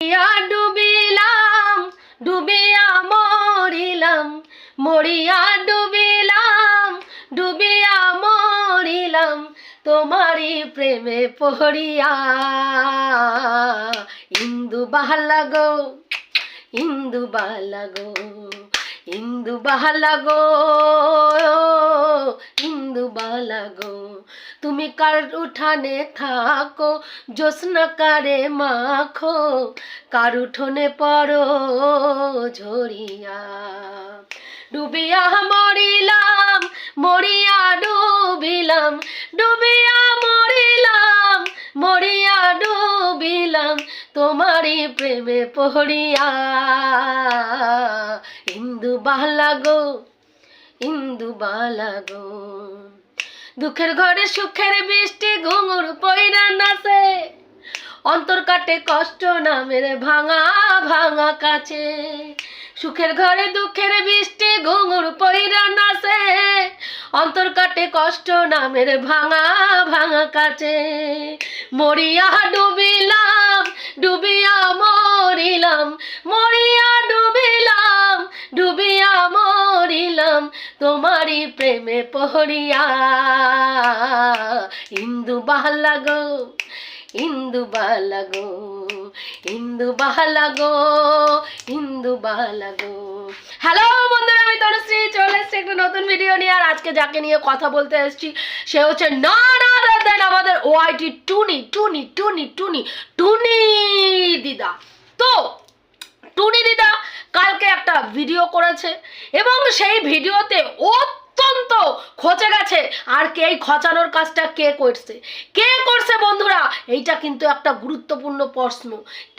ইয়া ডুবিলাম, ডুবিয়া মরিলাম, মরিয়া ডুবিলাম, ডুবিয়া মরিলাম, তোমারই প্রেমে পড়িয়া ইন্দু বাহালা গো, ইন্দু বাহালা গো, ইন্দু বাহালা গো, ইন্দু বালা গো। তুমি কার উঠানে থাকো, জ্যোৎস্না কারে মাখো, কার উঠোনে পড়ো ঝরিয়া। ডুবিয়া মরিলাম, মরিয়া ডুবিলাম, ডুবিয়া মরিলাম, মরিয়া ডুবিলাম, তোমারই প্রেমে পড়িয়া। ইন্দু বালা গো, ইন্দু বালা গো। দুঃখের ঘরে সুখের বৃষ্টি ঘুঙুর পয়রা নাচে অন্তর কাটে কষ্ট নামের ভাঙা ভাঙা কাছে। সুখের ঘরে, দুঃখের বৃষ্টি, ঘুঙুর পয়রা নাচে। অন্তর কাটে কষ্ট, নামের ভাঙা ভাঙা কাছে। মরিয়া ডুবিলাম, ডুবিয়া মরিলাম। মরিয়া ডুবিলাম, ডুবিয়া মরিলাম। তোমারই প্রেমে পড়িয়া ইন্দু বাহালা গো, ইন্দু বালা গো। ইন্দু বাহালা গো ইন্দু বালা গো হ্যালো বন্ধুরা, আমি তনুশ্রী, চলে এসেছি একটা নতুন ভিডিও নিয়ে। আর আজকে যাকে নিয়ে কথা বলতে এসেছি, সে হচ্ছে না না দেন আমাদের ওআইটি টুনি টুনি টুনি টুনি টুনি দিদা। তো, টুনি দিদা কালকে একটা ভিডিও করেছে, এবং সেই ভিডিওতে অত্যন্ত খচে গেছে। আর কে এই খচানোর কাজটা কে করছে? কে করছে বন্ধুরা? এইটা কিন্তু একটা গুরুত্বপূর্ণ প্রশ্ন।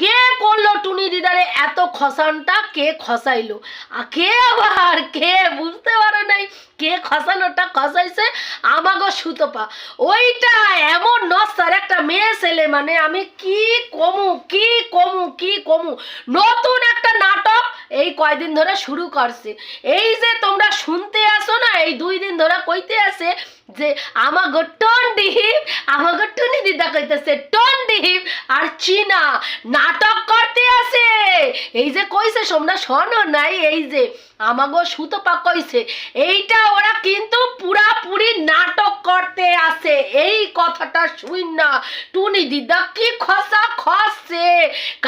কে করল টুনি দিদারে এত খসানটা কে খসাইলো আর কে আবার? কে বুঝতে পারে নাই? কে খসানোটা খসাইছে আমাগো সুতপা। ওইটা এমন নসার একটা মেয়ে ছেলে মানে আমি কি কমু কি কমু কি কমু? নতুন একটা নাটক এই কয়দিন ধরে শুরু করছে। এই যে তোমরা শুনতে আসো না, এই দুই দিন ধরে কইতে আছে যে আমাগো টন ডিহিপ আমাগো টুনি দিদা কইতেছে টন ডিহিপ আর চীনা নাটক করতে আসে। এই যে কইছে, তোমরা শোনো নাই, এই যে আমাগো সুতপা কইছে, এইটা ওরা কিন্তু পুরাপুরি নাটক করতে আসে। এই কথাটা শুন না টুনি দিদা কি খসা খসছে।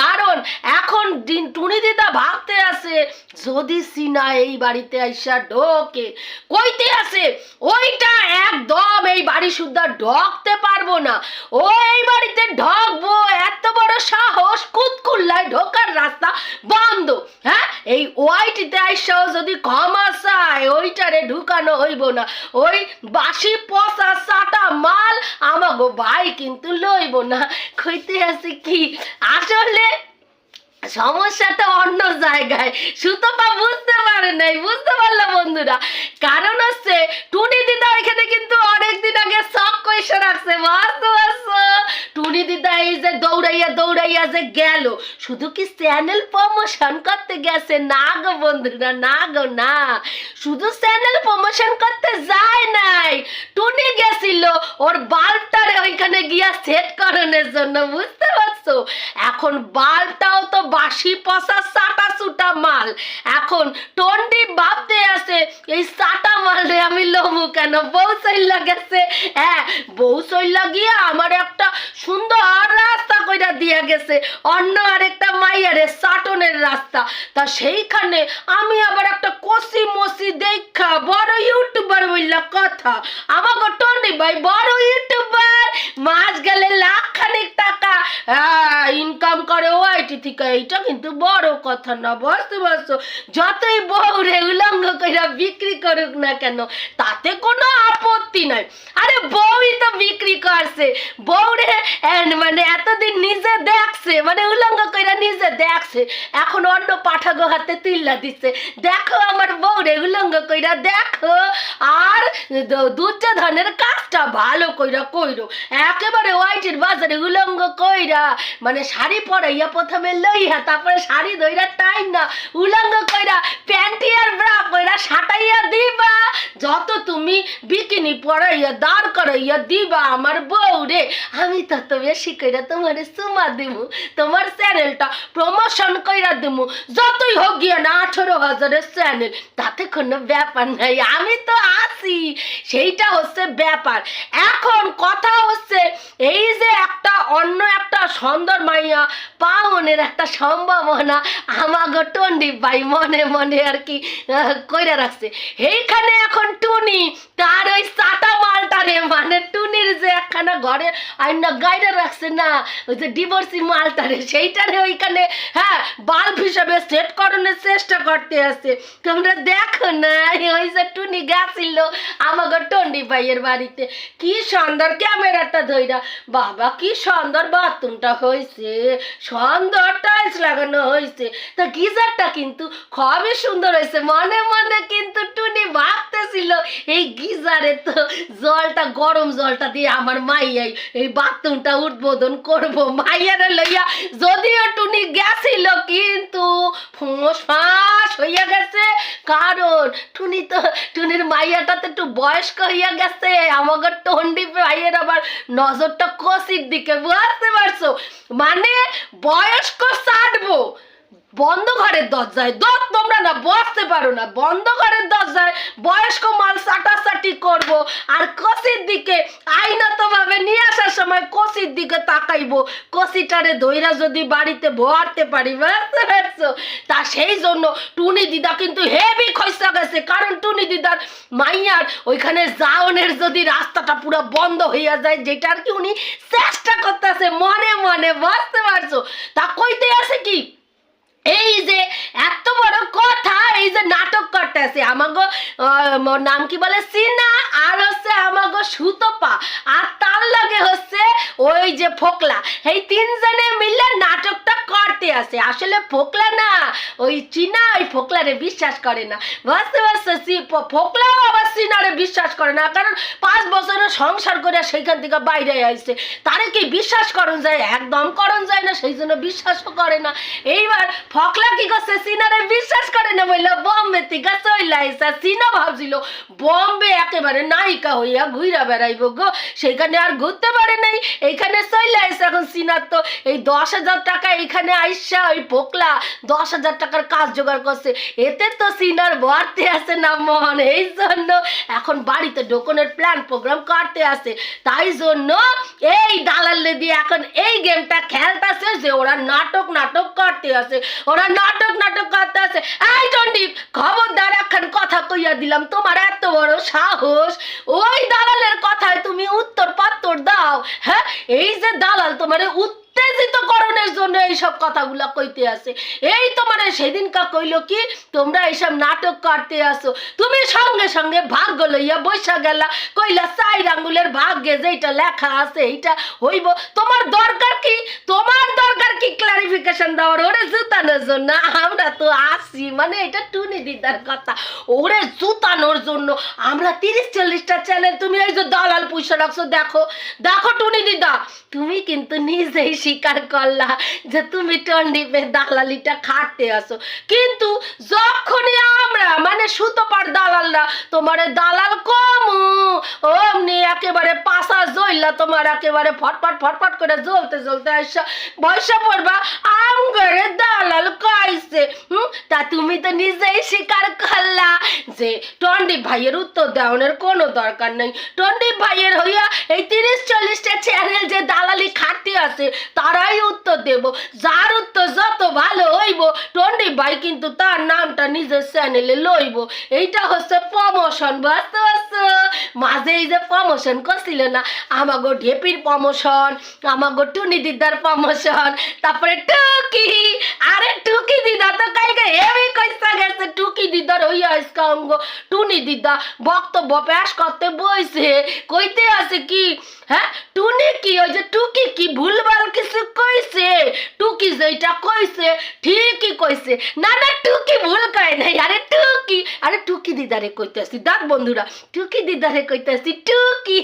কারণ এখন দিন টুনি দিদা ভাবতে আসে, যদি সিনা এই বাড়িতে আইসা ঢোকে কইতে আসে, ওইটা একদম এই বাড়ি সুদ্ধা ঢকতে পারব না। ও এই বাড়িতে ঢকবো এত বড় সাহস, কুতকুল্লায় ঢোকার রাস্তা বন্ধ। হ্যাঁ? এই ওয়াইটিতে আইসাও যদি ক্ষমা আসায় ওইটারে ঢুকানো হইব না। ওই বাসি পচা সাটা মাল আমাগো ভাই কিন্তু লইব না। কইতে আছে কি, আসলে সমস্যাটা অন্য জায়গায়। সুতপা বুঝতে পারে নাই, বুঝতে পারল বন্ধুরা। কারণ হচ্ছে, টুনি দিদা এখানে কিন্তু অনেকদিন আগে সব কইসে রাখছে বুঝতে পারছ? টুনি দিদা এই যে দৌড়াইয়া দৌড়াইয়া যে গেল, শুধু কি চ্যানেল প্রমোশন করতে গেছে? না গো বন্ধুরা, না গো, না। শুধু চ্যানেল প্রমোশন করতে যায় নাই। টুনি গেছিল, ওর বাল্বটারে ওইখানে গিয়া সেট করানোর জন্য, বুঝতে পারছ? এখন বাল্বটাও তো বাসি পচা সাটা সুটা মাল। এখন টন্ডি ভাবতে আছে, এই সাটা মালে আমি লমু কেন? বউ চইলা গেছে। হ্যাঁ বউ চইলা গিয়ে আমার একটা সুন্দর রাস্তা কইরা দিয়া গেছে। অন্য আরেকটা মাইয়ারে সাটনের রাস্তা। তা সেইখানে আমি আবার একটা কষি মসি দেখা, বড় ইউটিউবার বললা কথা। আমাকে টন্ডি ভাই বড় ইউটিউবার, মাস গেলে লাখ খানিক টাকা ইনকাম করে ওআইটি থেকে। এইটা কিন্তু বড় কথা না বুঝতে পারছ যতই বউরে উলঙ্গ কইরা বিক্রি করুক না কেন, তাতে কোনো আপত্তি নাই। আরে বউই তো বিক্রি করছে। বউরে মানে এতদিন নিজে দেখছে মানে উলঙ্গ কইরা নিজে দেখছে। এখন অন্য পাঠাগো হাতে তুল্লা দিচ্ছে। দেখো আমার বউরে উলঙ্গ কইরা, দেখো। আর দুর্যোধনের কাজটা ভালো কইরা কইরো। একেবারে হোয়াইটের বাজারে উলঙ্গ কইরা মানে শাড়ি পরাইয়া প্রথমে নামে লইয়া তারপরে শাড়ি ধইরা টাইম না, উলঙ্গ কইরা, প্যান্টি আর ব্রা পইরা সাটাইয়া দিবা। যত তুমি বিকিনি পরাইয়া, দাঁড় করাইয়া দিবা আমার বউ রে, আমি তত বেশি কইরা তোমার সুমা দিমু, তোমার চ্যানেলটা প্রমোশন কইরা দিমু। যতই হোক গিয়া না আঠারো হাজারের চ্যানেল, তাতে কোনো ব্যাপার নাই, আমি তো আছি। সেইটা হচ্ছে ব্যাপার। এখন কথা হচ্ছে, এই যে একটা অন্য একটা সুন্দর মাইয়া, পাওনের একটা সম্ভাবনা আমাগো টন্ডি ভাই মনে মনে আর কি কইরা রাখছে। এইখানে এখন টুনি, তার ওই চাটা মালটারে মানে টুনির যে একখানা ঘরে আইনা গাইডে রাখছে না, ওই যে ডিভোর্সি মালটারে সেইটারে ওইখানে হ্যাঁ বাল্ব হিসাবে সেট করানোর চেষ্টা করতে আছে। তোমরা দেখো না, ওই যে টুনি গেছিল আমাকে টন্ডি ভাইয়ের বাড়িতে। কি সুন্দর ক্যামেরাটা ধইরা। বাবা, কি সুন্দর বাথরুমটা হয়েছে সুন্দর টাইলস লাগানো হয়েছে। তা গিজারটা কিন্তু খুবই সুন্দর হয়েছে। মনে মনে কিন্তু টুনি ভাবতেছিল, এই গিজারে তো জলটা, গরম জলটা দিয়ে আমার মাইয়াই এই বাথরুমটা উদ্বোধন করব। মাইয়ারে লইয়া যদিও টুনি গেছিল, কিন্তু ফোঁস ফাঁস হইয়া গেছে। কারণ টুনি তো, টুনির মাইয়াটা তো একটু বয়স্ক হইয়া গেছে। আমাকে টন্ডি ভাইয়ের আবার নজরটা কষির দিকে। বুঝতে পারছ? মানে বয়স্ক ছাড়বো বন্ধ ঘরের দরজায়। দর তোমরা না, বসতে পারো না। বন্ধ ঘরের দরজায় বয়স্ক মাল সাটাসাটি করব আর কষির দিকে আইনত ভাবে নিয়ে আসার সময় কষির দিকে তাকাইবো। কষিটারে দইরা যদি বাড়িতে ভরতে পারি, বুঝতে পারছ? তা সেই জন্য টুনি দিদা কিন্তু হেভি খসা গেছে। কারণ টুনি দিদার মাইয়ার ওইখানে যাওনের যদি রাস্তাটা পুরো বন্ধ হইয়া যায় যেটা আর কি উনি চেষ্টা করতেছে মনে মনে, বুঝতে পারছ? তা কইতে আছে কি? এই যে এত বড় কথা, এই যে নাটক করতেছে, আমাগো মোর নাম কি বলে? সিনা, আর হচ্ছে আমাগো সুতপা। আর তার লগে হচ্ছে ওই যে ফোকলা। এই তিনজনে মিলে নাটকটা করতে আছে। আসলে ফোকলা না, ওই চিনা, ওই ফোকলারে বিশ্বাস করে না। বুঝতে সি- ফোকলাও আবার সিনারে বিশ্বাস করে না। কারণ পাঁচ বছরের সংসার করে সেইখান থেকে বাইরে আইছে। তারে কি বিশ্বাস করন যায়? একদম করন যায় না, সেই জন্য বিশ্বাসও করে না। এইবার ফকলা কি করছে? সিনারে বিশ্বাস করে না বলল বম্বে থেকে চলে আইসা, সিনা ভাবছিল, বম্বে একেবারে নায়িকা হইয়া ঘুরা বেড়াইব গো। সেখানে আর ঘুরতে পারে নাই। এইখানে চলে আইসা এখন সিনার তো। এই দশ হাজার টাকা এইখানে আইসা, ওই পোকলা দশ হাজার টাকার কাজ জোগাড় করছে। এতে তো সিনার ভরতে আছে না মন। এই জন্য এখন বাড়িতে ঢোকনের প্ল্যান প্রোগ্রাম করতে আছে। তাই জন্য এই দালাল দিয়ে এখন এই গেমটা খেলতেছে যে ওরা নাটক নাটক করতে আছে। ওরা নাটক নাটক করতে আছে এই চন্ডী খবরদার একখান কথা কইয়া দিলাম, তোমার এত বড় সাহস। ওই দালালের কথায় তুমি উত্তর পাত্তর দাও। হ্যাঁ এই যে দালাল তোমার উত্তেজিত করণের জন্য এইসব কথাগুলা কইতে আছে এই তোমার সেদিনকা কইলো কি, তোমরা এইসব নাটক করতে আসো। তুমি সঙ্গে সঙ্গে ভাগ্য লইয়া বৈশা গেলা, কইলা চাই আঙ্গুলের ভাগ্যে যেটা লেখা আছে এইটা হইব। তোমার দরকার কি? তোমার দরকার কি ক্লারিফিকেশন দেওয়ার? ওরে জুতানোর জন্য। আমরা তো আসি মানে এটা টুনি দিদার কথা। ওরে জুতানোর জন্য আমরা তিরিশ চল্লিশটা চ্যানেল তুমি এই যে দালাল পুষে রাখছো, দেখো। দেখো টুনি দিদা, তুমি কিন্তু নিজেই স্বীকার করলা যে তুমি টন্ডিপে দালালিটা খাটতে আসো। কিন্তু যখনই আমরা মানে সুতোপার দালালরা, তোমার দালাল কম, অমনি একেবারে পাশা জইলা তোমার একেবারে ফটফট ফটফট করে জ্বলতে জ্বলতে আসা বয়সা পড়বা, আম করে দালাল কাইছে হুম তা তুমি তো নিজেই স্বীকার করলা যে টন্ডি ভাইয়ের উত্তর দেওয়ানোর কোনো দরকার নেই। টন্ডি ভাইয়ের হইয়া এই তিরিশ চল্লিশটা চ্যানেল যে দালালি খাটতে আছে, তারাই উত্তর দেব। যার উত্তর যত ভালো হইব, টন্ডি ভাই কিন্তু তার নামটা নিজের চ্যানেলে লইব। এইটা হচ্ছে প্রমোশন বুঝতে পারছ? মাঝে এই যে প্রমোশন করছিল না, আমাগো ঢেপির প্রমোশন আমাগো টুনি দিদার প্রমোশন তারপরে টুকি, আরে টুকি দিদা তো কালকে হেভি কইসা গেছে, টুকি দিদার হইয়া আজকে অঙ্গ টুনি দিদা বক্তব্য পেশ করতে বইছে। কইতে আছে কি হ্যাঁ টুনি কি, ওই যে টুকি কি ভুলবার কিছু কইছে? টুকি যেটা কইছে, ঠিকই কইছে। না না, টুকি ভুল কয় নাই। আরে টুকি আরে টুকি দিদারে কইতেছি, দেখ বন্ধুরা, টুকি দিদারে কইতেছি, টুকি,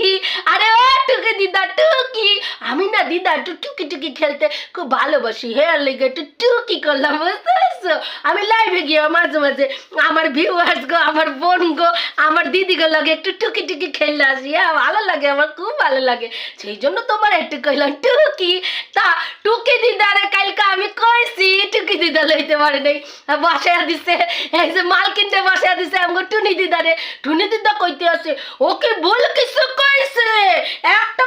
আরে ও টুকি দিদা, টুকি। আমি না দিদা একটু টুকি টুকি খেলতে খুব ভালোবাসি, হেয়ার লেগে একটু টুকি করলাম বুঝতে পারছ আমি লাইভে গিয়ে মাঝে মাঝে আমার ভিউয়ার্স গো, আমার বোন গো, আমার দিদি গো লাগে একটু টুকি টুকি খেললে আসি হ্যাঁ ভালো লাগে, আমার খুব ভালো লাগে। সেই জন্য তোমার একটু কইলাম, টুকি, তা টুকি দিদারে কালকে আমি কইছি, টুকি দিদা লইতে পারে নাই। বাসায় দিছে, এই যে মালকিনটা বাসায় দিছে টুনি দিদারে। টুনি দিদা কইতে আছে ওকে ভুল কিছু কইছে। একটা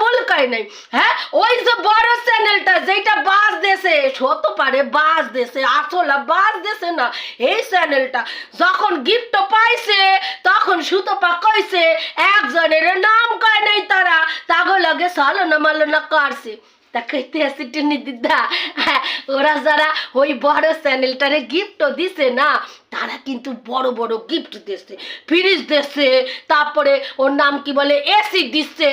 ভুল কয় নাই। হ্যাঁ ওই যে বড় চ্যানেলটা যেটা বাস শত পারে বাস বাস না এই চ্যানেলটা। যখন গিফট পাইছে তখন সুতপা কইছে একজনের নাম কয় নাই তারা তাগো লাগে সালো না মালো না তা কইতে আসি টুনি দিদা হ্যাঁ, ওরা যারা ওই বড় চ্যানেলটারে গিফটও দিছে না তারা কিন্তু বড় বড় গিফট দিচ্ছে ফ্রিজ দিচ্ছে, তারপরে ওর নাম কি বলে এসি দিচ্ছে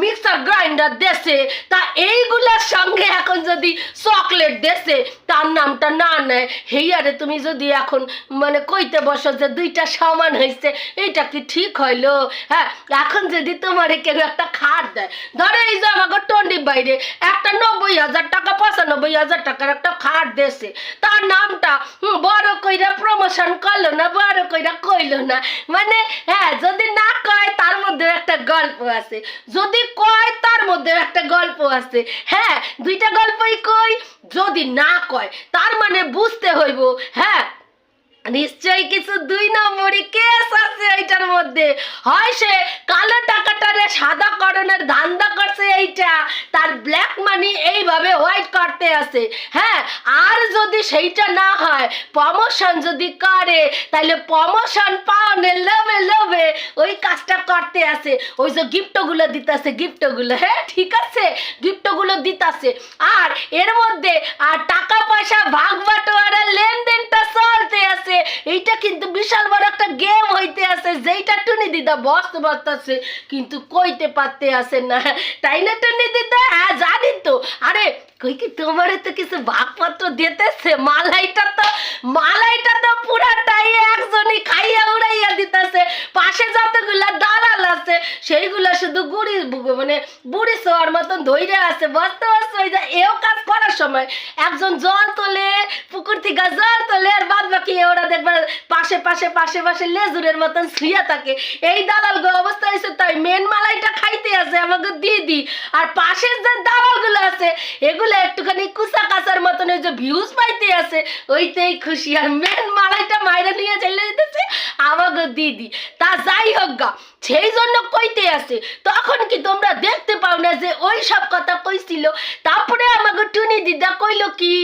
মিক্সার গ্রাইন্ডার দিচ্ছে, তা এইগুলার সঙ্গে এখন যদি চকলেট দেছে তার নামটা না নেয় হেয়ারে তুমি যদি এখন মানে কইতে বসো যে দুইটা সমান হয়েছে এইটা কি ঠিক হইল? হ্যাঁ এখন যদি তোমার কেউ একটা খাট দেয়, ধরো এই যে আমাকে টন্ডির বাইরে একটা নব্বই হাজার টাকা, পঁচানব্বই হাজার টাকার একটা খাট দেছে তার নামটা বড় কইরা প্রমোশন করল না বড় কইরা কইলো না। মানে হ্যাঁ যদি না কয়, তার মধ্যে একটা গল্প আছে। যদি কয়, তার মধ্যেও একটা গল্প আছে। হ্যাঁ দুইটা গল্পই কই? যদি না কয়, তার মানে বুঝতে হইব। হ্যাঁ নিশ্চয়ই কিছু দুই নম্বরই কেস আছে এইটার মধ্যে। হয় সে কালো টাকাটারে সাদা করণের ধান্দা করছে এইটা, তার ব্ল্যাক মানি এইভাবে হোয়াইট করতে আছে। হ্যাঁ আর যদি সেইটা না হয় প্রমোশন যদি করে তাহলে প্রমোশন পাওয়ানের লোভে লোভে ওই কাজটা করতে আছে। ওই যে গিফটগুলো দিতেছে গিফটগুলো হ্যাঁ ঠিক আছে? গিফটগুলো দিতাছে। আর এর মধ্যে, আর টাকা পয়সা ভাগ বাটোয়ারা লেনদেনটা চলতে আছে। এইটা কিন্তু বিশাল বড় একটা গেম হইতে আছে, যেইটা টুনি দিদা বসতে বসতেছে কিন্তু কইতে পারতে আছে না। তাই না টুনি দিদা? হ্যাঁ জানি তো। আরে কই কি তোমারে তো কিছু ভাগপত্র দিতেছে? মালাইটা তো মালাইটা তো পুরাটাই একজনই খাইয়া উড়াইয়া দিতেছে। পাশে দালাল আছে শুধু গুড়ি মানে বুড়ি শোয়ার মতন ধৈর্য আছে। ওই যে এও কাজ করার সময় একজন জল তোলে, পুকুর থেকে জল তোলে, আর বাদ বাকি ওরা দেখবে পাশে পাশে পাশে পাশে লেজুরের মতন শুয়ে থাকে। এই দালাল গো অবস্থা হয়েছে তাই মেন মালাইটা খাইতে আছে আমাকে দিদি আর পাশের যে দালালগুলো আছে, এগুলো একটুখানি কুসা কাচার মতন ওই যে ভিউজ পাইতে আছে, ওইতেই খুশি। আর মেন মালাইটা মাইরা নিয়ে চলে যেতেছে আমাকে দিদি। তা যাই হোক গা সেই জন্য কইতে আছে, তখন কি তোমরা দেখতে পাও না যে ওই সব কথা কইছিল? তারপরে আমাকে টুনি দিদা কইলো কি,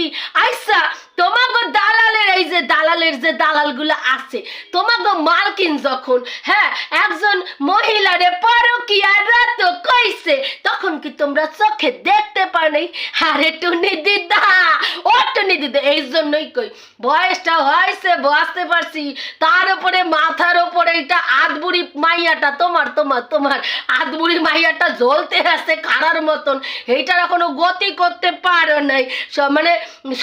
আইসা তোমাকে দালালের এই যে দালালের যে দালালগুলো আছে তোমাকে মালকিন যখন হ্যাঁ একজন মহিলারে পরকিয়ার রাত কইছে, তখন কি তোমরা চোখে দেখতে পাও নাই? আরে টুনি দিদা, ও টুনি দিদা, এই জন্যই কই, বয়সটা হয়েছে বসতে পারছি, তার উপরে মাথার উপরে এটা আধবুড়ি মাইয়াটা তোমার তোমার তোমার। আধবুড়ি মাইয়াটা জ্বলতে আছে কারার মতন। এইটার এখনও গতি করতে পারো নাই। মানে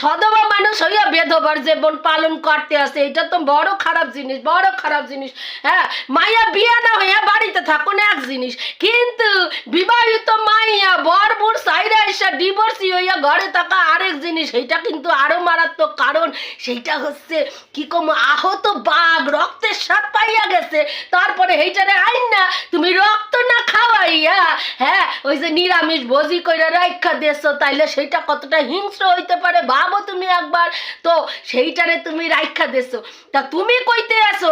সদবা মানুষ হইয়া বেধবার জীবন পালন করতে আছে এটা তো বড় খারাপ জিনিস, বড় খারাপ জিনিস। হ্যাঁ মাইয়া বিয়া না হইয়া বাড়িতে থাকুন এক জিনিস। কিন্তু বিবাহিত মাইয়া বর বুড় সাইরা এসে ডিভোর্সি হইয়া ঘরে থাকা আরেক জিনিস। সেইটা কিন্তু আরও মারাত্মক কারণ। সেইটা হচ্ছে কি কম আহত বাঘ, রক্তের স্বাদ পাইয়া গেছে। তারপরে হেইটারে আইন না, তুমি রক্ত না খাওয়াইয়া হ্যাঁ ওই যে নিরামিষ ভোজি করে রাইখা দিয়েছ, তাইলে সেইটা কতটা হিংস্র হইতে পারে ভাবো তুমি একবার। তো সেইটারে তুমি রাইখা দিয়েছ। তা তুমি কইতে আসো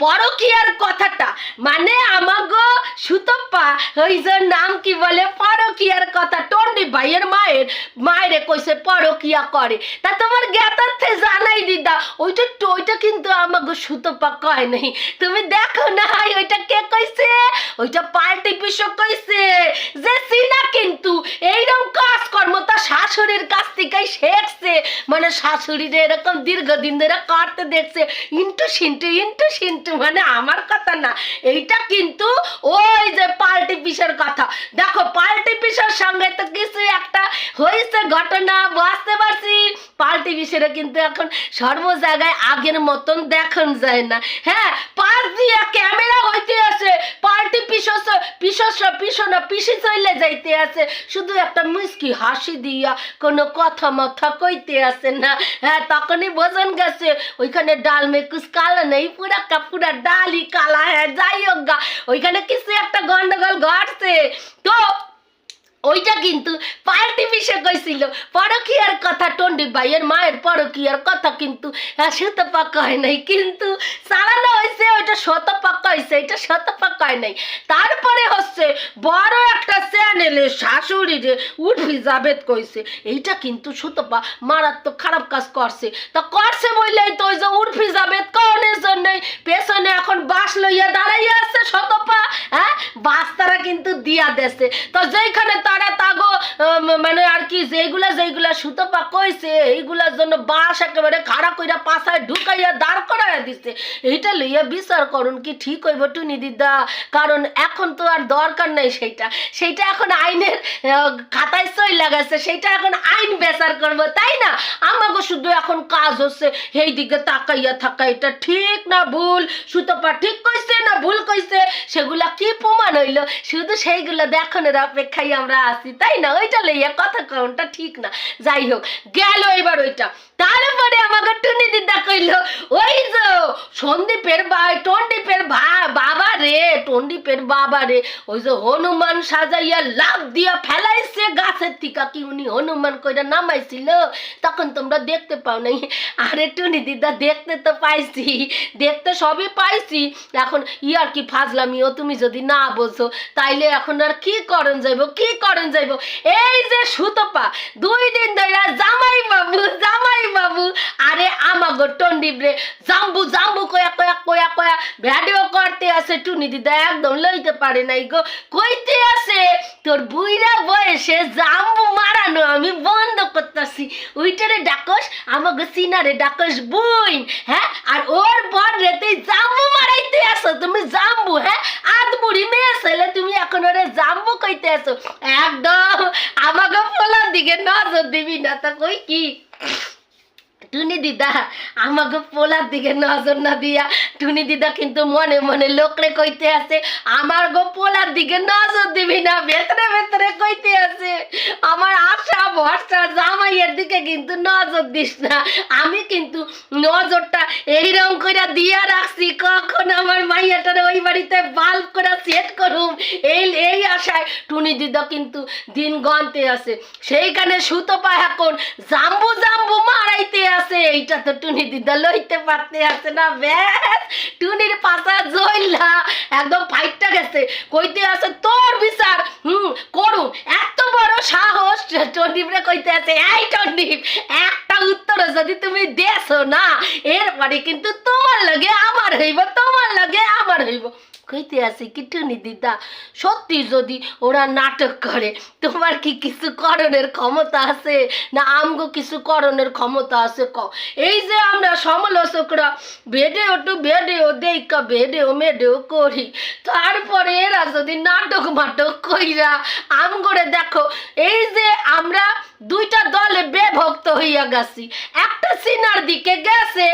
পরকিয়ার কথাটা। মানে আমাগো সুতপ্পা, ওই যে নাম কি বলে? পরকিয়ার কথা। টন্ডি ভাইয়ের মায়ের, মায়েরে কইছে পরকিয়া করে। তা তোমার জ্ঞাতার্থে জানাই দিদা, ওইটা ওইটা কিন্তু আমাগো সুতপ্পা কয় নাই। তুমি দেখো না, ওইটা কে কইছে? ওইটা পাল্টি পিসো কইছে যে সিনা কিন্তু এইরকম কাজকর্ম তার শাশুড়ির কাছ থেকেই শেখছে। মানে শাশুড়ির এরকম দীর্ঘদিন ধরে কাটতে দেখছে। ইন্টু সিন্টু ইন্টু সিন্টু। মানে আমার কথা না, এইটা কিন্তু ওই যে পাল্টি পিসের কথা। দেখো, পাল্টি পিসের সঙ্গে তো কিছু একটা হয়েছে, ঘটনা বুঝতে পারছি। পাল্টি পিসেরা কিন্তু এখন সর্ব জায়গায় আগের মতন দেখন যায় না। হ্যাঁ পাশ দিয়ে ক্যামেরা হইতে আছে, পাল্টি পিসস পিসস পিছনা পিসি চলে যাইতে আছে। শুধু একটা মুস্কি হাসি দিয়া কোনো কথা মথা কইতে আছে না। হ্যাঁ তখনই বোঝন গেছে, ওইখানে ডাল মে কুছ কালা নেই, পুরা কা পুরা ডালই কালা হ্যাঁ যাই হোক গা। ওইখানে কিছু একটা গন্ডগোল ঘটছে। তো ওইটা কিন্তু পাল্টি পিসে কইছিল। পরকিয়ার কথা টন্ডি ভাইয়ের মায়ের পরকিয়ার কথা কিন্তু শতপাক্কা হয় নাই। কিন্তু চালানো হয়েছে ওইটা শতপাক্কা হয়েছে এটা শতপাক্কা হয় নাই। তারপরে হচ্ছে বড় একটা চ্যানেলে শাশুড়ি যে উঠবি জাবেদ কইছে, এইটা কিন্তু সুতপা মারাত্মক খারাপ কাজ করছে। তা করছে বললেই তো ওই যে উর্ফি জাবেদ কনের জন্যই পেছনে এখন বাস লইয়া দাঁড়াইয়া আছে শতপা হ্যাঁ? বাস তারা কিন্তু দিয়া দেশে তো যেইখানে তারা তাগো মানে আর কি, যেইগুলা যেইগুলা সুতপা কইছে, এইগুলার জন্য বাস একেবারে খাড়া কইরা পাশায় ঢুকাইয়া দাঁড় করাইয়া দিছে। এইটা লইয়া বিচার করুন কি ঠিক হইব টুনি দিদা? কারণ এখন তো আর দরকার নাই সেইটা। সেইটা এখন আইনের খাতায় সই লাগাচ্ছে সেইটা এখন আইন বেচার করব, তাই না? আমাকে শুধু এখন কাজ হচ্ছে সেই দিকে তাকাইয়া থাকা। এটা ঠিক না ভুল? সুতপা ঠিক কইছে না ভুল কইছে? সেগুলা কি প্রমাণ হইল? শুধু সেইগুলো দেখানোর অপেক্ষায় আমরা আছি, তাই না? ওইটা লইয়া কথা কোনটা ঠিক না। যাই হোক, গেল এবার ওইটা। তারপরে আমাকে টুনি দিদা কইলো, ওই যে সন্দীপের ভাই, টন্ডিপের বাবা রে, টন্ডিপের বাবা রে, ওই যে হনুমান সাজাইয়া লাভ দিয়া ফেলাইছে গাছের থেকে কি উনি হনুমান কইরা নামাইছিল? তখন তোমরা দেখতে পাও নাই। আরে টুনি দিদা, দেখতে তো পাইছি, দেখতে সবই পাইছি। এখন ইয়ার কি ফাজলামিও তুমি যদি না বোঝো, তাইলে এখন আর কি করণ যাইব? কি করণ যাইব। এই যে সুতপা, দুই দিন ধরে জামাই বাবু জামাই বাবু, আরে আমাগো টন্ডিবরে জাম্বু জাম্বু কয়া কয়া কয়া কয়া, ভিডিও করতে আছে টুনি দিদা, একদম লইতে পারে নাই গো। কইতে আছে, তোর বুইরা বয়সে জাম্বু মারানো আমি বন্ধ করতেছি। ওইটারে ডাকস আমাকে সিনারে ডাকস বই হ্যাঁ? আর ওর বর রে তুই জাম্বু মারাইতে আসো, তুমি জাম্বু হ্যাঁ? আধ বুড়ি মেয়ে ছেলে, তুমি এখন ওরে জাম্বু কইতে আসো। একদম আমাকে ফোলার দিকে নজর দিবি না, তা কই কি? টুনি দিদা, আমাকে পোলার দিকে নজর না দিয়া টুনি দিদা কিন্তু মনে মনে লোকরে কইতে আছে আমার গো পোলার দিকে নজর দিবি না, ভেতরে ভেতরে কইতে আছে। আমার আশা, ভরসা, জামাইয়ের দিকে কিন্তু নজর দিস না। আমি কিন্তু নজরটা এইরকম করে দিয়া রাখছি, কখন আমার মাইয়াটার ওই বাড়িতে বাল্ব করে সেট করুম। এই এই আশায় টুনি দিদা কিন্তু দিন গন্তে আছে। সেইখানে সুতো পায় এখন জাম্বু এইটা তো টুনি দিদা লইতে পারতে আছে না, ব্যাস। টুনির পাশা জইলা একদম ফাইটটা গেছে। কইতে আছে, তোর বিচার, হুম করুম এত বড় সাহস টন্ডিপরে কইতে আছে, এই টন্ডিপ একটা উত্তর যদি তুমি দেছো না এরপরে কিন্তু তোমার লাগে আমার হইব, তোমার লাগে আমার হইব। কইতে আছে কি টুনি দিদা। সত্যি যদি ওরা নাটক করে, তোমার কি কিছু করণের ক্ষমতা আছে? না আমগো কিছু করণের ক্ষমতা আছে ক এই যে আমরা সমালোচকরা ভিডিও টু ভিডিও দেখা ভিডিও মেডিও করি। তারপরে এরা যদি নাটক মাটক কইরা আম করে দেখো, এই যে আমরা দুইটা দলে বেভক্ত হইয়া গেছি। একটা সিনার দিকে গেছে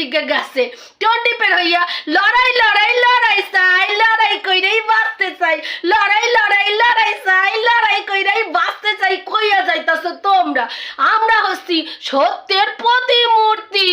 দিকে গেছে। টন্ডিপের হইয়া লড়াই লড়াই লড়াই চাই, লড়াই কইরেই বাঁচতে চাই। লড়াই লড়াই লড়াই চাই, লড়াই কইরেই বাঁচতে চাই। কইয়া যাইতাছ তোমরা। আমরা হচ্ছি সত্যের প্রতিমূর্তি।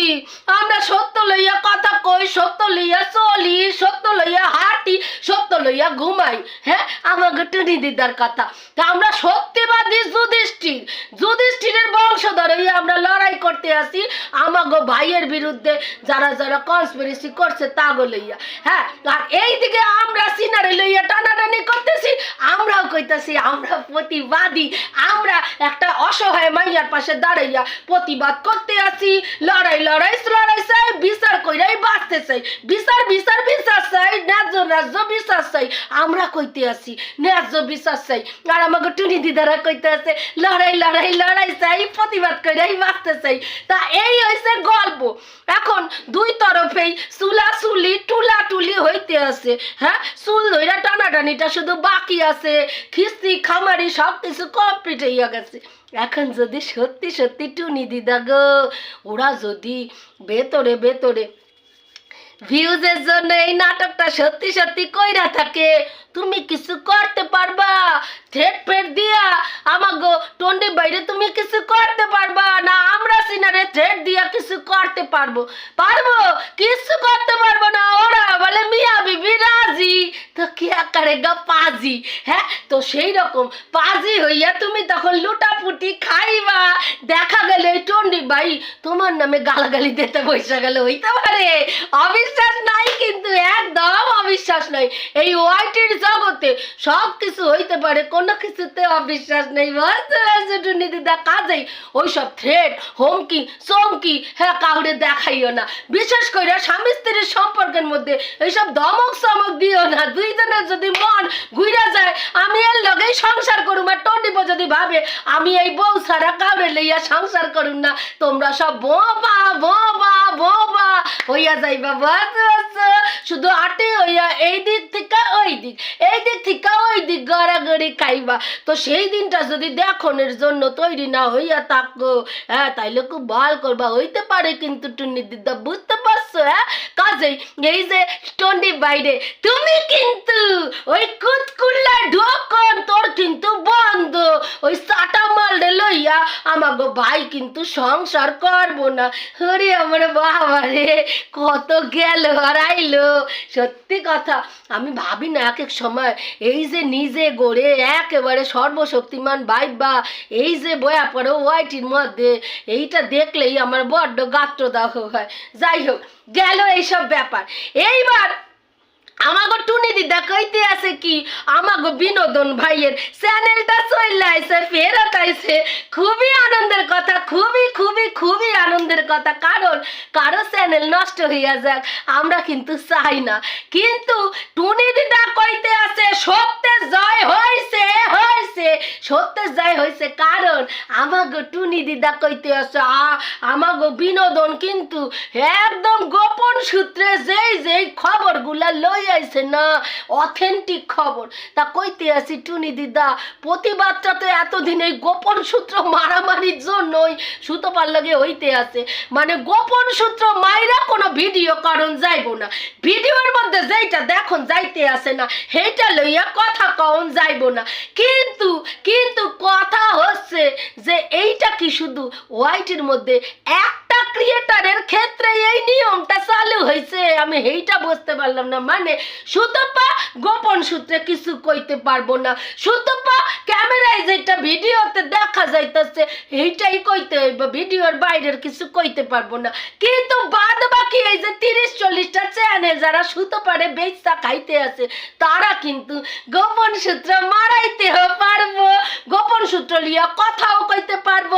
আমরা সত্য লইয়া কথা কই, সত্য লইয়া চলি, সত্য লইয়া হাঁটি, সত্য লইয়া ঘুমাই। হ্যাঁ? আমাকে টুনি দিদার কথা। তা আমরা সত্যবাদী যুধিষ্ঠির। যুধিষ্ঠিরের বংশধর হইয়া আমরা লড়াই করতে আসি। আমাগো ভাইয়ের বিরুদ্ধে যারা যারা কনস্পিরেসি করছে তাগো লইয়া। হ্যাঁ আর এইদিকে আমরা সিনারে লইয়া টানাটানি করতেছি, আমরাও কইতাছি, আমরা প্রতিবাদী, আমরা একটা অসহায় মাইয়ার পাশে দাঁড়াইয়া প্রতিবাদ করতে আসি লড়াই লড়াই লড়াই চাই, বিচার কইরাই বাঁচতে চাই বিচার বিচার বিচার চাই, ন্যায্য ন্যায্য বিচার চাই, আমরা কইতে আসি ন্যায্য বিচার চাই। আর আমাকে টুনি দিদারা কইতে আছে, লড়াই লড়াই লড়াই চাই, প্রতিবাদ কইরাই বাঁচতে চাই তা এই হয়েছে গল্প। এখন দুই তরফেই চুলা চুলি টুলা টুলি হইতে আছে। হ্যাঁ চুল ধইরা টানাটানিটা শুধু বাকি আছে। খিস্তি, খামারি সব কিছু কমপ্লিট হইয়া গেছে। এখন যদি সত্যি সত্যি টুনি দিদা গো, ওরা যদি ভেতরে ভেতরে ভিউজের জন্য এই নাটকটা সত্যি সত্যি কইরা থাকে। তুমি কিছু করতে পারবা। থ্রেট ফেট দিয়া আমাগো টন্ডি বাইরে তুমি কিছু করতে পারবা না, আমরা সিনারে থ্রেট দিয়া কিছু করতে পারব। পারব? কিছু করতে পারব না। ওরা বলে, মিয়া বিবি রাজি। তো কি আকারে গা পাজি? হ্যাঁ? তো সেই রকম পাজি হইয়া তুমি তখন লুটাপুটি খাইবা। দেখা গেল এই টন্ডি ভাই তোমার নামে গালাগালি দিতে বসে গেল। হইতে পারে। অবিশ্বাস নাই কিন্তু, একদম অবিশ্বাস নাই। এই ওয়াইটির জগতে সব কিছু হইতে পারে, কোনো কিছুতে অবিশ্বাস নেই। দিদা কাজেই ওই সব থ্রেট হুমকি, চমকি হ্যাঁ কাউরে দেখাইও না। বিশেষ করে স্বামী স্ত্রীর সম্পর্কের মধ্যে এইসব ধমক চমক দিও না। দুইজনের যদি মন ঘুরে যায়, আমি এর লগেই সংসার করুম। আর টন্ডিপ যদি ভাবে, আমি এই বউ ছাড়া কাউরে লইয়া সংসার করুম না। তোমরা সব বোবা বোবা বোবা হইয়া যাইবা বুঝতে পারছ শুধু আটে হইয়া এই দিক থেকে ওই দিক, এই দিক থেকে ওই দিক গড়াগড়ি খাইবা। তো সেই দিনটা যদি দেখনের জন্য তৈরি না হইয়া থাকো হ্যাঁ তাইলে খুব ভালো করবা। হইতে পারে কিন্তু টুনি দিদা, বুঝতে পারছ হ্যাঁ? কাজেই এই যে টন্ডি বাইরে, তুমি কিন্তু ওই কুতকুল্লা ঢোকন, তোর কিন্তু বন্ধ। ওই সাটা মালডে লইয়া ভাই কিন্তু সংসার করব না। হরে আমার বাবা রে, কত গেল, হরাইলো। সত্যি কথা, আমি ভাবি না এক এক সময়, এই যে নিজে গড়ে একেবারে সর্বশক্তিমান বাইবা এই যে বয়া পড়ে ওয়াইটির মধ্যে, এইটা দেখলেই আমার বড্ড গাত্রদাহ হয়। যাই হোক, গেল এইসব ব্যাপার। এইবার আমাগো টুনি দিদা কইতে আছে কি? আমাগো বিনোদন ভাইয়ের চ্যানেলটা চলে আইছে, ফেরত আইছে। খুবই আনন্দের কথা, খুবই খুবই খুবই আনন্দের কথা। কারণ কারও চ্যানেল নষ্ট হইয়া যাক, আমরা কিন্তু চাই না। কিন্তু টুনি দিদা কইতে আছে সত্যের জয় হইছে হইছে। সত্যের জয় হইছে কারণ আমাগো টুনি দিদা কইতে আছে আমাগো বিনোদন কিন্তু একদম গোপন সূত্রে যেই যেই খবরগুলা লই আইছে না অথেন্টিক খবর। তা কইতে আছি টুনি দিদা, প্রতিবাদটা তো এতদিন এই গোপন সূত্র মারামারির জন্যই সুতোপার লাগে হইতে আছে। মানে গোপন সূত্র মাইরা কোনো ভিডিও কারণ যাইব না। ভিডিওর মধ্যে যেইটা দেখুন, যাইতে আসে না, সেইটা লইয়া কথা কন যাইব না। কিন্তু কিন্তু কথা হচ্ছে যে এইটা কি শুধু হোয়াইটের মধ্যে একটা ক্রিয়েটারের ক্ষেত্রে এই নিয়মটা চালু হয়েছে। আমি এইটা বুঝতে পারলাম না। মানে সুতপা গোপন সূত্রে কিছু কইতে পারব না। সুতপা ক্যামেরায় যেটা ভিডিওতে দেখা যাইতেছে এইটাই কইতে হইব। ভিডিওর বাইরের কিছু কইতে পারব না। কিন্তু বাদ বাকি এই যে তিরিশ চল্লিশটা চ্যানেল যারা সুতপারে বেচা খাইতে আছে, তারা কিন্তু গোপন সূত্র মারাইতে পারব। গোপন সূত্র লিয়া কথাও কইতে পারব।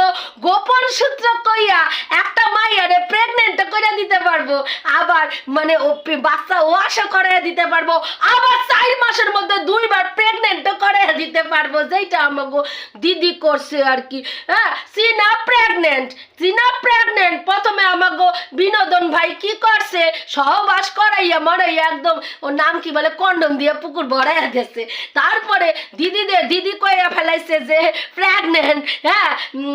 গোপন সূত্র কইয়া একটা মাইয়ারে প্রেগনেন্ট করে দিতে পারব। আবার মানে ও বাচ্চা ও করে দিতে পারব। আবার চার মাসের মধ্যে দুইবার প্রেগনেন্ট করে দিতে পারব। যেটা আমাকে দিদি করছে আর কি। হ্যাঁ সিনা প্রেগনেন্ট সিনা প্রেগনেন্ট প্রথমে আমাকে বিনোদন ভাই কি করছে? সহবাস করাইয়া মরাইয়া একদম ওর নাম কি বলে, কন্ডম দিয়ে পুকুর ভরাইয়া দিয়েছে তারপরে দিদিদের দিদি কইয়া ফেলাইছে যে প্রেগনেন্ট হ্যাঁ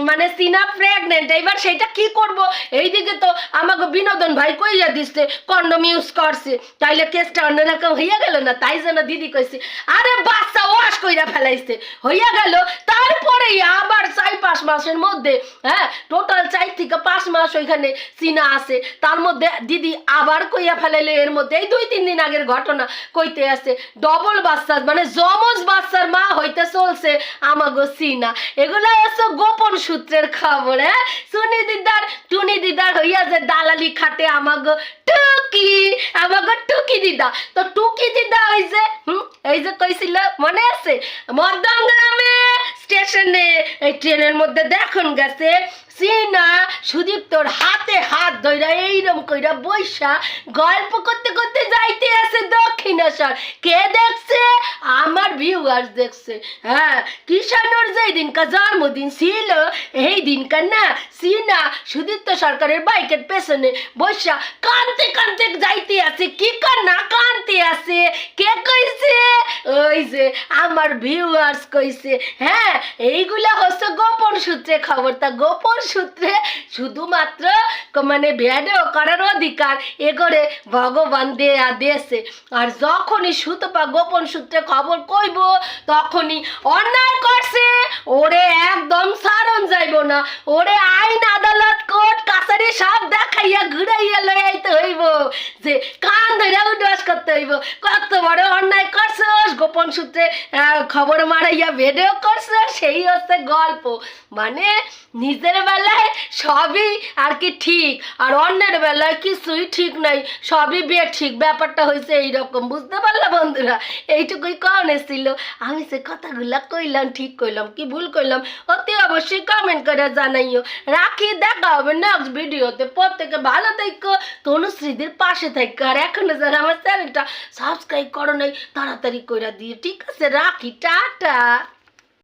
মানে সিনা প্রেগনেন্ট এইবার সেটা কি করব? এইদিকে তো আমাকে বিনোদন ভাই কইয়া দিচ্ছে কন্ডম ইউজ করছে। তাইলে কেসটা অন্যরকম হইয়া গেল না? তাই জন্য দিদি কইছে, আরে বাচ্চা ওয়াশ কইরা ফেলাইছে। হইয়া গেল তারপরে আবার চার পাঁচ মাসের মধ্যে হ্যাঁ টোটাল চার থেকে পাঁচ মাস ওইখানে সিনা আছে। তার মধ্যে দিদি আবার কইয়া ফেলাইলে, এর মধ্যে এই দুই তিন দিন আগের ঘটনা কইতে আছে, ডবল বাচ্চা মানে জমজ বাচ্চার মা হইতে চলছে আমাগো সিনা। এগুলো হচ্ছে গোপন সূত্রের খবর হ্যাঁ? সুনি দিদার টুনি দিদার হইয়া যে দালালি খাটে আমাগো টুকি আমাগো টুকি দিদা। তো টুকি দিদা যে হুম, এই যে কইছিল, মনে আছে? মধ্যম গ্রামে স্টেশনে, এই ট্রেনের মধ্যে দেখুন গেছে, সিনা সুদীপ্তর হাতে হাত ধইরা এইরকম কইরা বৈশা গল্প করতে করতে যাইতে আছে দক্ষিণেশ্বর। কে দেখছে? আমার ভিউয়ার্স দেখছে। হ্যাঁ কিষানোর যে দিনকার জন্মদিন ছিল এই দিনকার না সিনা সুদীপ্ত সরকারের বাইকের পেছনে বৈশা কানতে কানতে যাইতে আছে। কি কার না কানতে আছে। কে কইছে? ওই যে আমার ভিউয়ার্স কইছে। হ্যাঁ এইগুলা হচ্ছে গোপন সূত্রে খবর। তা গোপন সূত্রে শুধুমাত্র মানে ভেদেও করার অধিকার এ করে ভগবান দেয়া দেশে আর যখনই সুতপা গোপন সূত্রে খবর কইব, তখনই অন্যায় করছে। ওরে একদম সারণ যাইব না। ওরে আইন আদালত সব দেখাইয়া ঘুরাইয়া লই আইতে হইব। যে কান ধরে উড্ডাস করতে হইব। কত বড় অন্যায় করছস, গোপন সূত্রে খবর মারাইয়া ভিডিও করছস, সেই হচ্ছে গল্প। মানে নিজের বেলায় সবই আর কি ঠিক, আর অন্যের বেলায় কিছুই ঠিক নাই, সবই বে ঠিক, ব্যাপারটা হয়েছে এইরকম, বুঝতে পারলা বন্ধুরা? এইটুকুই কন ছিল। আমি সে কথাগুলা কইলাম, ঠিক কইলাম, কি ভুল কইলাম, অতি অবশ্যই কমেন্ট করে জানাইও। রাখি, দেখা হবে নেক্সট ভিডিওতে প্রত্যেকে ভালো থাকো তনুশ্রীদের পাশে থাকো। আর এখনও যারা আমার চ্যানেলটা সাবস্ক্রাইব করো নাই, তাড়াতাড়ি করে দিয়ে ঠিক আছে, রাখি, টাটা।